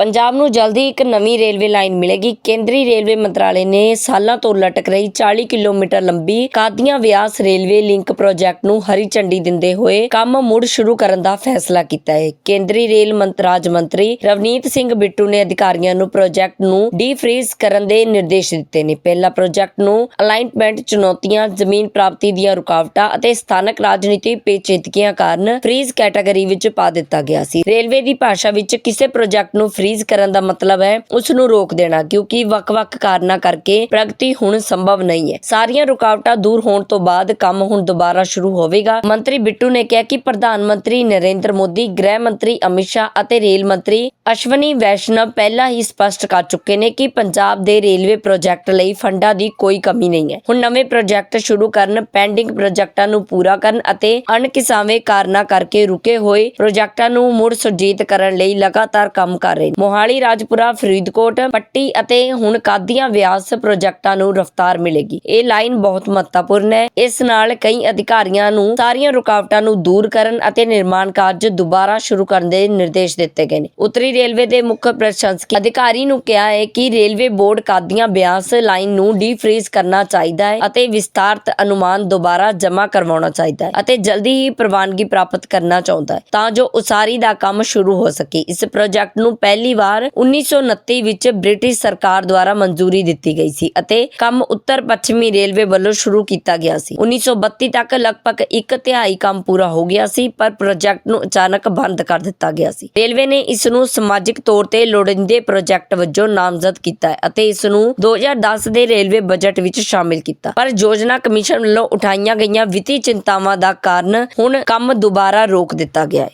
ਪੰਜਾਬ ਨੂੰ ਜਲਦੀ ਇੱਕ ਨਵੀਂ ਰੇਲਵੇ ਲਾਈਨ ਮਿਲੇਗੀ। ਕੇਂਦਰੀ ਰੇਲਵੇ ਮੰਤਰਾਲੇ ਨੇ ਸਾਲਾਂ ਤੋਂ ਲਟਕ ਰਹੀ 40 ਕਿਲੋਮੀਟਰ ਲੰਬੀ Qadian Beas railway link project ਨੂੰ ਹਰੀ ਝੰਡੀ ਦਿੰਦੇ ਹੋਏ ਕੰਮ ਮੁੜ ਸ਼ੁਰੂ ਕਰਨ ਦਾ ਫੈਸਲਾ ਕੀਤਾ ਹੈ। ਕੇਂਦਰੀ ਰੇਲ ਮੰਤਰਾਜ ਮੰਤਰੀ ਰਵਨੀਤ ਸਿੰਘ ਬਿੱਟੂ ਨੇ ਅਧਿਕਾਰੀਆਂ ਨੂੰ ਪ੍ਰੋਜੈਕਟ ਨੂੰ ਡੀਫ੍ਰੀਜ਼ ਕਰਨ ਦੇ ਨਿਰਦੇਸ਼ ਦਿੱਤੇ ਨੇ। ਪਹਿਲਾ ਪ੍ਰੋਜੈਕਟ ਨੂੰ ਅਲਾਈਨਮੈਂਟ ਚੁਣੌਤੀਆਂ, ਜ਼ਮੀਨ ਪ੍ਰਾਪਤੀ ਦੀਆਂ ਰੁਕਾਵਟਾਂ ਅਤੇ ਸਥਾਨਕ ਰਾਜਨੀਤੀ ਪੇਚੀਦਗੀਆਂ ਕਾਰਨ ਫ੍ਰੀਜ਼ ਕੈਟਾਗਰੀ ਵਿੱਚ ਪਾ ਦਿੱਤਾ ਗਿਆ ਸੀ। ਰੇਲਵੇ ਦੀ ਭਾਸ਼ਾ ਵਿੱਚ ਕਿਸੇ ਪ੍ਰੋਜੈਕਟ ਨੂੰ ਫ੍ਰੀਜ਼ ਕਰਨ ਦਾ ਮਤਲਬ ਹੈ ਉਸ ਨੂੰ ਰੋਕ ਦੇਣਾ, ਕਿਉਂਕਿ ਵੱਖ-ਵੱਖ ਕਾਰਨਾਂ ਕਰਕੇ ਪ੍ਰਗਤੀ ਹੁਣ ਸੰਭਵ ਨਹੀਂ ਹੈ। ਸਾਰੀਆਂ ਰੁਕਾਵਟਾਂ ਦੂਰ ਹੋਣ ਤੋਂ ਬਾਅਦ ਕੰਮ ਹੁਣ ਦੁਬਾਰਾ ਸ਼ੁਰੂ ਹੋਵੇਗਾ। ਮੰਤਰੀ ਬਿੱਟੂ ਨੇ ਕਿਹਾ ਕਿ ਪ੍ਰਧਾਨ ਮੰਤਰੀ ਨਰਿੰਦਰ ਮੋਦੀ, ਗ੍ਰਹਿ ਮੰਤਰੀ ਅਮਿਤ ਸ਼ਾਹ ਅਤੇ ਰੇਲ ਮੰਤਰੀ ਅਸ਼ਵਨੀ ਵੈਸ਼ਨਵ ਪਹਿਲਾਂ ਹੀ ਸਪਸ਼ਟ ਕਰ ਚੁੱਕੇ ਨੇ ਕਿ ਪੰਜਾਬ ਦੇ ਰੇਲਵੇ ਪ੍ਰੋਜੈਕਟ ਲਈ ਫੰਡਾਂ ਦੀ ਕੋਈ ਕਮੀ ਨਹੀਂ ਹੈ। ਹੁਣ ਨਵੇਂ ਪ੍ਰੋਜੈਕਟ ਸ਼ੁਰੂ ਕਰਨ, ਪੈਂਡਿੰਗ ਪ੍ਰੋਜੈਕਟਾਂ ਨੂੰ ਪੂਰਾ ਕਰਨ ਅਤੇ ਅਣਕਿਸਾਵੇਂ ਕਾਰਨਾਂ ਕਰਕੇ ਰੁਕੇ ਹੋਏ ਪ੍ਰੋਜੈਕਟਾਂ ਨੂੰ ਮੁੜ ਸੁਰਜੀਤ ਕਰਨ ਲਈ ਲਗਾਤਾਰ ਕੰਮ ਕਰ ਰਹੇ ਨੇ। ਮੋਹਾਲੀ, ਰਾਜਪੁਰਾ, ਫਰੀਦਕੋਟ, ਪੱਟੀ ਅਤੇ ਹੁਣ ਕਾਦੀਆਂ ਵਿਆਸ ਪ੍ਰੋਜੈਕਟਾਂ ਨੂੰ ਰਫ਼ਤਾਰ ਮਿਲੇਗੀ। ਇਹ ਲਾਈਨ ਬਹੁਤ ਮਹੱਤਵਪੂਰਨ ਹੈ। ਇਸ ਨਾਲ ਕਈ ਅਧਿਕਾਰੀਆਂ ਨੂੰ ਸਾਰੀਆਂ ਰੁਕਾਵਟਾਂ ਨੂੰ ਦੂਰ ਕਰਨ ਅਤੇ ਨਿਰਮਾਣ ਕਾਰਜ ਦੁਬਾਰਾ ਸ਼ੁਰੂ ਕਰਨ ਦੇ ਨਿਰਦੇਸ਼ ਦਿੱਤੇ ਗਏ ਨੇ। ਉੱਤਰੀ ਰੇਲਵੇ ਦੇ ਮੁੱਖ ਪ੍ਰਸ਼ੰਸਕੀ ਅਧਿਕਾਰੀ ਨੂੰ ਕਿਹਾ ਹੈ ਕਿ railway board Qadian Beas line ਨੂੰ ਡੀਫ੍ਰੀਜ਼ ਕਰਨਾ ਚਾਹੀਦਾ ਹੈ ਅਤੇ ਵਿਸਤਾਰਤ ਅਨੁਮਾਨ ਦੁਬਾਰਾ ਜਮ੍ਹਾਂ ਕਰਵਾਉਣਾ ਚਾਹੀਦਾ ਹੈ ਅਤੇ ਜਲਦੀ ਹੀ ਪ੍ਰਵਾਨਗੀ ਪ੍ਰਾਪਤ ਕਰਨਾ ਚਾਹੁੰਦਾ ਹੈ ਤਾਂ ਜੋ ਉਸਾਰੀ ਦਾ ਕੰਮ ਸ਼ੁਰੂ ਹੋ ਸਕੇ। ਇਸ ਪ੍ਰੋਜੈਕਟ ਨੂੰ ਪਹਿਲੀ ਵਾਰ 1929 ਵਿੱਚ ਬ੍ਰਿਟਿਸ਼ ਸਰਕਾਰ ਦੁਆਰਾ ਮਨਜ਼ੂਰੀ ਦਿੱਤੀ ਗਈ ਸੀ ਅਤੇ ਕੰਮ ਉੱਤਰ ਪੱਛਮੀ ਰੇਲਵੇ ਵੱਲੋਂ ਸ਼ੁਰੂ ਕੀਤਾ ਗਿਆ ਸੀ। 1932 ਤੱਕ ਲਗਭਗ ਇੱਕ ਤਿਹਾਈ ਕੰਮ ਪੂਰਾ ਹੋ ਗਿਆ ਸੀ, ਪਰ ਪ੍ਰੋਜੈਕਟ ਨੂੰ ਅਚਾਨਕ ਬੰਦ ਕਰ ਦਿੱਤਾ ਗਿਆ ਸੀ। ਰੇਲਵੇ ਨੇ ਇਸ ਨੂੰ ਸਮਾਜਿਕ ਤੌਰ ਤੇ ਲੋੜੀਂਦੇ ਪ੍ਰੋਜੈਕਟ ਵਜੋਂ ਨਾਮਜ਼ਦ ਕੀਤਾ ਅਤੇ ਇਸ ਨੂੰ 2010 ਦੇ ਰੇਲਵੇ ਬਜਟ ਵਿੱਚ ਸ਼ਾਮਿਲ ਕੀਤਾ। ਪਰ ਯੋਜਨਾ ਕਮਿਸ਼ਨ ਵੱਲੋਂ ਉਠਾਈਆਂ ਗਈਆਂ ਵਿੱਤੀ ਚਿੰਤਾਵਾਂ ਦਾ ਕਾਰਨ ਹੁਣ ਕੰਮ ਦੁਬਾਰਾ ਰੋਕ ਦਿੱਤਾ ਗਿਆ ਹੈ।